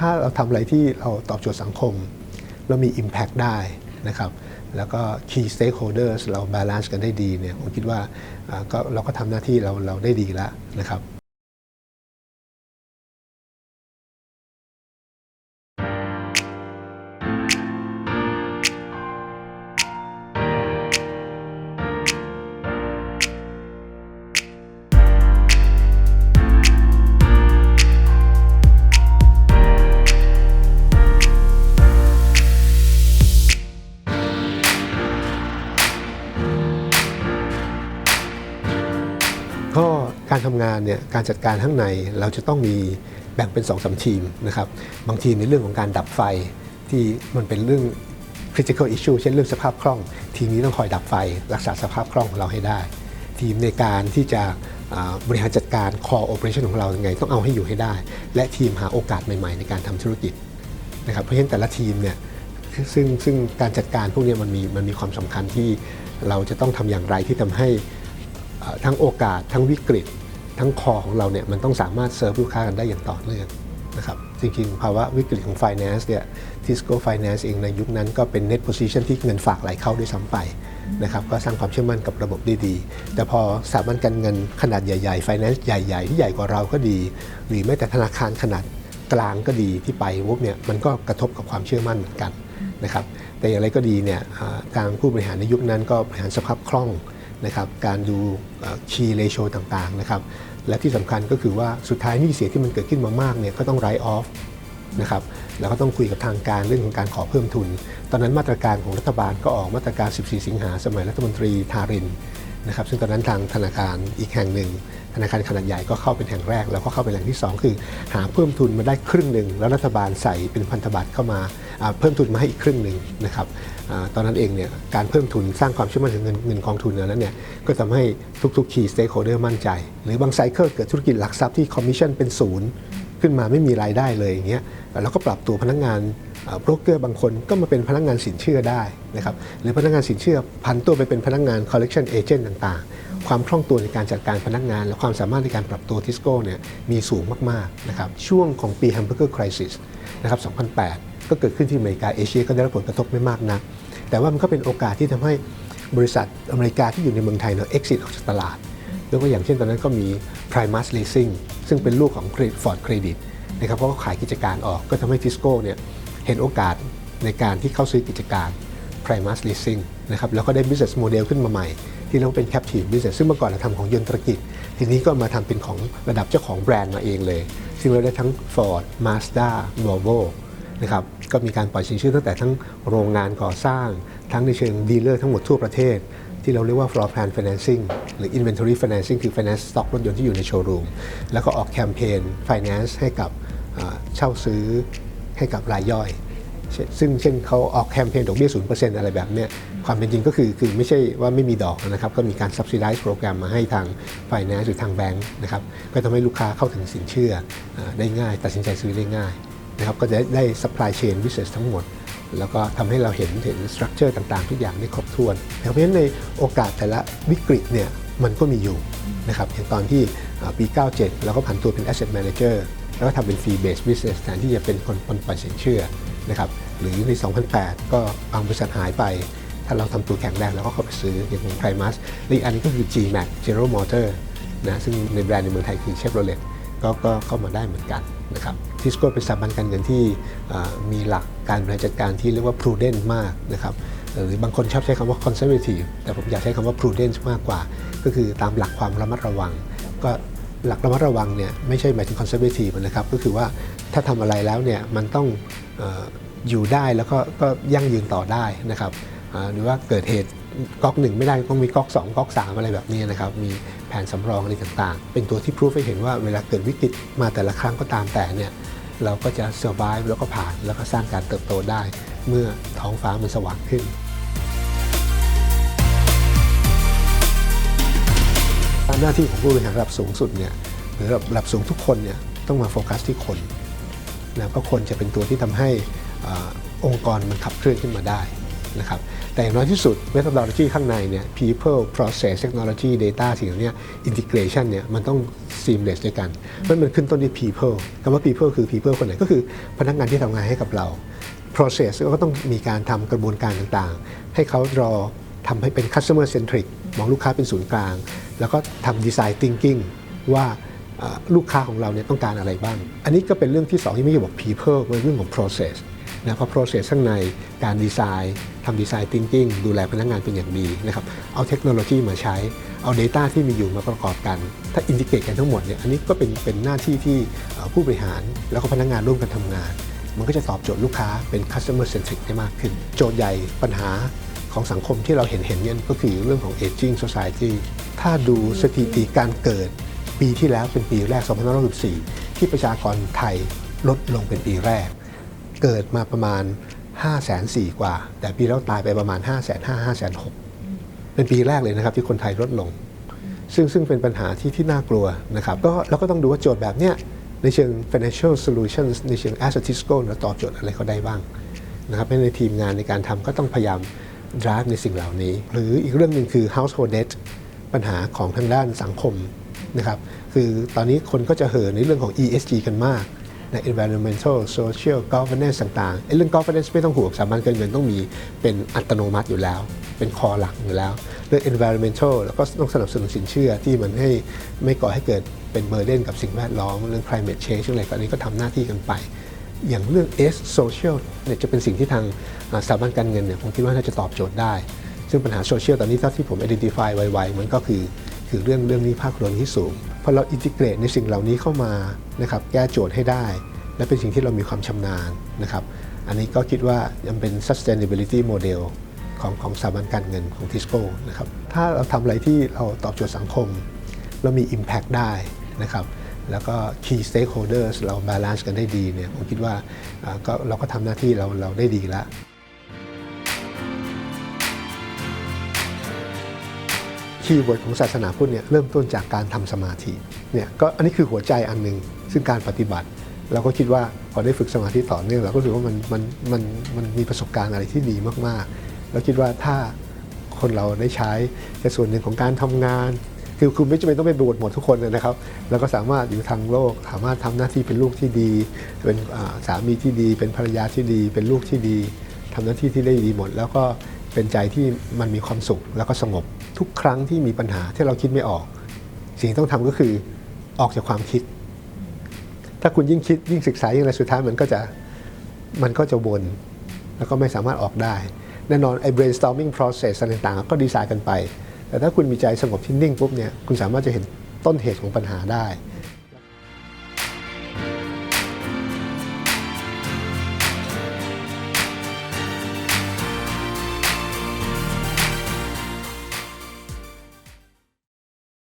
ถ้าเราทำอะไรที่เราตอบโจทย์สังคมแล้วมี Impact ได้นะครับ แล้วก็ Key Stakeholders เรา balance กันได้ดีเนี่ยผมคิดว่าอ่าก็เราก็ทำหน้าที่เราเราได้ดีแล้วนะครับ การทำงานเนี่ยการจัดการข้างในเราจะต้องมีแบ่งเป็น2อสทีมนะครับบางทีมในเรื่องของการดับไฟที่มันเป็นเรื่อง critical issue เช่นเรื่องสภาพคล่อง ทีมนี้ต้องคอยดับไฟ รักษาสภาพคล่องของเราให้ได้ ทีมในการที่จะบริหารจัดการ core operation ของเรายังไง ต้องเอาให้อยู่ให้ได้ และทีมหาโอกาสใหม่ๆ ในการทำธุรกิจนะครับเพราะฉะนั้นแต่ละทีมเนี่ยซึ่งซึ่งการจัดการพวกนี้มันมีมันมีความสำคัญที่เราจะต้องทำอย่างไรที่ทำให้ทั้งโอกาสทั้งวิกฤต ทั้งคอของเราเนี่ยมันต้องสามารถเซิร์ฟลูกค้ากันได้อย่างต่อเนื่องนะครับจริงๆ ภาวะวิกฤตของ Finance เนี่ย Tisco Finance เองในยุคนั้นก็เป็น net position ที่เงินฝากไหลเข้าด้วยซ้ำไปนะครับก็สร้างความเชื่อมั่นกับระบบได้ดี แต่พอสถาบันการเงินขนาดใหญ่ๆ Finance ใหญ่ๆ ที่ใหญ่กว่าเราก็ดี หรือแม้แต่ธนาคารขนาดกลางก็ดีที่ไปวุบเนี่ยมันก็กระทบกับความเชื่อมั่นเหมือนกันนะครับแต่อย่างไรก็ดีเนี่ยอ่าทางผู้บริหารในยุคนั้นก็บริหารสภาพคล่องนะครับการดูคีย์เรโชต่างๆนะครับ และที่สำคัญก็คือว่าสุดท้ายหนี้เสียที่มันเกิดขึ้นมามากเนี่ยก็ต้องไรออฟนะครับแล้วก็ต้องคุยกับทางการเรื่องของการขอเพิ่มทุน ตอนนั้นมาตรการของรัฐบาลก็ออกมาตรการ 14 สิงหาสมัยรัฐมนตรีทาริน นะครับซึ่งตอนนั้นทางธนาคารอีกแห่งหนึ่งธนาคารขนาดใหญ่ก็เข้าเป็นแห่งแรก แล้วก็เข้าเป็นแหล่งที่ 2 คือ หาเพิ่มทุนมาได้ครึ่งหนึ่งแล้วรัฐบาลใส่เป็นพันธบัตรเข้ามาเพิ่มทุนมาให้อีกครึ่งหนึ่งนะครับอตอนนั้นเองเนี่ยการเพิ่มทุนสร้างความเชื่อมั่นถึงเงินเงินกองทุนนั้นเนี่ยก็ทำให้ทุกๆ key stakeholder มั่นใจ หรือบางไซเคิลเกิดธุรกิจหลักทรัพย์ที่คอมมิชชั่นเป็นศูนย์ ขึ้นมาไม่มีรายได้เลยอย่างเงี้ยเราก็ปรับตัวพนักงานโบรกเกอร์บางคนก็มาเป็นพนักงานสินเชื่อได้นะครับหรือพนักงานสินเชื่อพันตัวไปเป็นพนักงาน collection agent ต่างๆ ความคล่องตัวในการจัดการพนักงาน และความสามารถในการปรับตัวทิสโก้เนี่ยมีสูงมากๆนะครับช่วงของปี Hamburger Crisis นะครับ2008 ก็เกิดขึ้นที่อเมริกาเอเชียก็ได้รับผลกระทบไม่มากนัก แต่ว่ามันก็เป็นโอกาสที่ทำให้บริษัทอเมริกาที่อยู่ในเมืองไทยเนี่ย exit ออกจากตลาด ยกตัวอย่างเช่นตอนนั้นก็มี Primus Leasing ซึ่งเป็นลูกของ Ford Credit นะครับเพราะว่าขายกิจการออกก็ทำให้ทิสโก้เนี่ยเห็นโอกาสในการที่เข้าซื้อกิจการ Primus Leasing นะครับแล้วก็ได้ business model ขึ้นมาใหม่ ที่เรียกว่าเป็น captive business ซึ่งเมื่อก่อนเราทำของยนตรกิจ ทีนี้ก็มาทำเป็นของระดับเจ้าของแบรนด์มาเองเลย ซึ่งเราได้ทั้ง Ford Mazda Volvo นะครับก็มีการปล่อยสินเชื่อตั้งแต่ทั้งโรงงานก่อสร้าง ทั้งในเชิงดีลเลอร์ทั้งหมดทั่วประเทศ ที่เราเรียกว่า floor plan financing หรือ inventory financing คือ finance stock รถยนต์ที่อยู่ในโชว์รูม แล้วก็ออกแคมเปญ finance ให้กับเช่าซื้อให้กับรายย่อย ซึ่งเช่นเขาออกแคมเปญดอกเบี้ย 0%อะไรแบบเนี้ยความเป็นจริงก็คือคือไม่ใช่ว่าไม่มีดอกนะครับ ก็มีการ subsidize โปรแกรมมาให้ทาง finance หรือทางแบงค์นะครับก็ทำให้ลูกค้าเข้าถึงสินเชื่อเอ่อได้ง่าย ตัดสินใจซื้อได้ง่ายนะครับก็จะได้ supply chain business ทั้งหมด แล้วก็ทำให้เราเห็นเห็นสตรัคเจอร์ต่างๆ ทุกอย่างได้ครบถ้วน เพราะฉะนั้นในโอกาสแต่ละวิกฤตเนี่ยมันก็มีอยู่นะครับอย่างตอนที่ปี 97 เราก็ผันตัวเป็น asset manager แล้วก็ทำเป็น fee based business แทนที่จะเป็นคนคนปล่อยสินเชื่อนะครับหรือใน 2008 ก็บางบริษัทหายไป ถ้าเราทำตัวแข็งแรงเราก็เข้าไปซื้ออย่างของ Primus และอีกอันนี้ก็คือ GMAC General Motor นะซึ่งในแบรนด์ในเมืองไทยคือ Chevrolet ก็ก็เข้ามาได้เหมือนกันนะครับทิสโก้เป็นสถาบันการเงินที่มีหลักการบริหารจัดการที่เรียกว่า prudent มากนะครับหรือบางคนชอบใช้คำว่า conservative แต่ผมอยากใช้คำว่า prudent มากกว่า ก็คือตามหลักความระมัดระวัง ก็หลักระมัดระวังเนี่ยไม่ใช่หมายถึง conservative นะครับ ก็คือว่าถ้าทำอะไรแล้วเนี่ยมันต้องออยู่ได้แล้วก็ก็ยั่งยืนต่อได้นะครับ หรือว่าเกิดเหตุก๊อกหนึ่งไม่ได้ต้องมีก๊อกสองก๊อกสามอะไรแบบนี้นะครับมีแผนสำรองอะไรต่างๆ เป็นตัวที่พิสูจให้เห็นว่าเวลาเกิดวิกฤตมาแต่ละครั้งก็ตามแต่เนี่ยเราก็จะ survive แล้วก็ผ่านแล้วก็สร้างการเติบโตได้ เมื่อท้องฟ้ามันสว่างขึ้นหน้าที่ของผู้บริหารระดับสูงสุดเนี่ยหรือระดับสูงทุกคนเนี่ยต้องมาโฟกัสที่คนแล้วก็คนจะเป็นตัวที่ทำให้อองค์กรมันขับเคลื่อนขึ้นมาได้นะครับ แต่อย่างน้อยที่สุด methodology ข้างในเนี่ย people process technology data สิ่งเหล่านี้ integration เนี่ยมันต้อง seamless ด้วยกันเพราะมันขึ้นต้นที่ people คำว่า people คือ people คนไหนก็คือพนักงานที่ทำงานให้กับเรา process ก็ต้องมีการทำกระบวนการต่างๆ ให้เขารอทำให้เป็น customer centric มองลูกค้าเป็นศูนย์กลาง แล้วก็ทำ design thinking ว่าลูกค้าของเราเนี่ยต้องการอะไรบ้าง อันนี้ก็เป็นเรื่องที่สองที่ไม่ใช่บอก people เป็นเรื่องของ process นะเพราะ process ข้างในการดีไซน์ ทำดีไซน์ thinking ดูแลพนักงานเป็นอย่างดีนะครับเอาเทคโนโลยีมาใช้ เอา Data ที่มีอยู่มาประกอบกัน ถ้าอินทิเกตกันทั้งหมดเนี่ยอันนี้ก็เป็นเป็นหน้าที่ที่ผู้บริหารแล้วก็พนักงานร่วมกันทำงาน มันก็จะตอบโจทย์ลูกค้าเป็น customer centric ได้มากขึ้น โจทย์ใหญ่ปัญหาของสังคมที่เราเห็นเห็นเนี่ยก็คือเรื่องของ aging society ถ้าดูสถิติการเกิดปีที่แล้วเป็นปีแรก 2564 ที่ประชากรไทยลดลงเป็นปีแรก เกิดมาประมาณ 5 4 0 0 0กว่า แต่ปีแล้วตายไปประมาณ5 5 0 0 0 5 5 6 0 0เป็นปีแรกเลยนะครับที่คนไทยลดลง ซึ่งซึ่งเป็นปัญหาที่ที่น่ากลัวนะครับก็เราก็ต้องดูว่าโจทย์แบบเนี้ยในเชิง financial solutions ในเชิง asset fiscal เราตอบโจทย์อะไรเขาได้บ้างนะครับในทีมงานในการทำก็ต้องพยายาม drive ในสิ่งเหล่านี้ หรืออีกเรื่องหนึ่งคือ household debt ปัญหาของทางด้านสังคมนะครับคือตอนนี้คนก็จะเห่อในเรื่องของ ESG กันมาก ใน environmental social governance ต่างๆไอ้เรื่อง governance ไม่ต้องห่วงสถาบันการเงินต้องมีเป็นอัตโนมัติอยู่แล้ว เป็นคอหลักอยู่แล้ว เรื่อง environmental แล้วก็ต้องสนับสนุนสินเชื่อที่มันให้ไม่ก่อให้เกิดเป็นเบอร์เดนกับสิ่งแวดล้อม เรื่อง climate change อะไรก็อันนี้ก็ทำหน้าที่กันไป อย่างเรื่อง S social เนี่ยจะเป็นสิ่งที่ทางสถาบันการเงินเนี่ยผมคิดว่าน่าจะตอบโจทย์ได้ ซึ่งปัญหาโซเชียลตอนนี้เท่าที่ผม identify ไวๆมันก็คือคือเรื่องเรื่องนี้ภาครวเรือที่สูง พอเราอินทิเกรตในสิ่งเหล่านี้เข้ามานะครับแก้โจทย์ให้ได้ และเป็นสิ่งที่เรามีความชำนาญนะครับ อันนี้ก็คิดว่ายังเป็น sustainability model ของของสถาบันการเงินของทิสโก้นะครับถ้าเราทำอะไรที่เราตอบโจทย์สังคม เรามี Impact ได้นะครับแล้วก็ Key Stakeholders เรา balance กันได้ดีเนี่ยผมคิดว่าก็เราก็ทำหน้าที่เราเราได้ดีแล้ว คีย์เวิร์ดของศาสนาพุทธเนี่ยเริ่มต้นจากการทำสมาธิเนี่ยก็อันนี้คือหัวใจอันหนึ่งซึ่งการปฏิบัติ เราก็คิดว่าพอได้ฝึกสมาธิต่อเนื่องเราก็รู้สึกว่ามันมันมันมันมีประสบการณ์อะไรที่ดีมากๆ แล้วคิดว่าถ้าคนเราได้ใช้ในส่วนหนึ่งของการทำงาน คือคุณไม่จำเป็นต้องไปบวชหมดทุกคนนะครับ แล้วก็สามารถอยู่ทางโลก สามารถทำหน้าที่เป็นลูกที่ดี เป็นสามีที่ดี เป็นภรรยาที่ดี เป็นลูกที่ดีทำหน้าที่ที่ได้ดีหมด แล้วก็เป็นใจที่มันมีความสุขแล้วก็สงบ ทุกครั้งที่มีปัญหาที่เราคิดไม่ออก สิ่งที่ต้องทำก็คือออกจากความคิด ถ้าคุณยิ่งคิดยิ่งศึกษายิ่งอะไรสุดท้ายมันก็จะมันก็จะวนแล้วก็ไม่สามารถออกได้ แน่นอนไอ้ brainstorming process อะไรต่างๆก็ดีไซน์กันไป แต่ถ้าคุณมีใจสงบที่นิ่งปุ๊บเนี่ยคุณสามารถจะเห็นต้นเหตุของปัญหาได้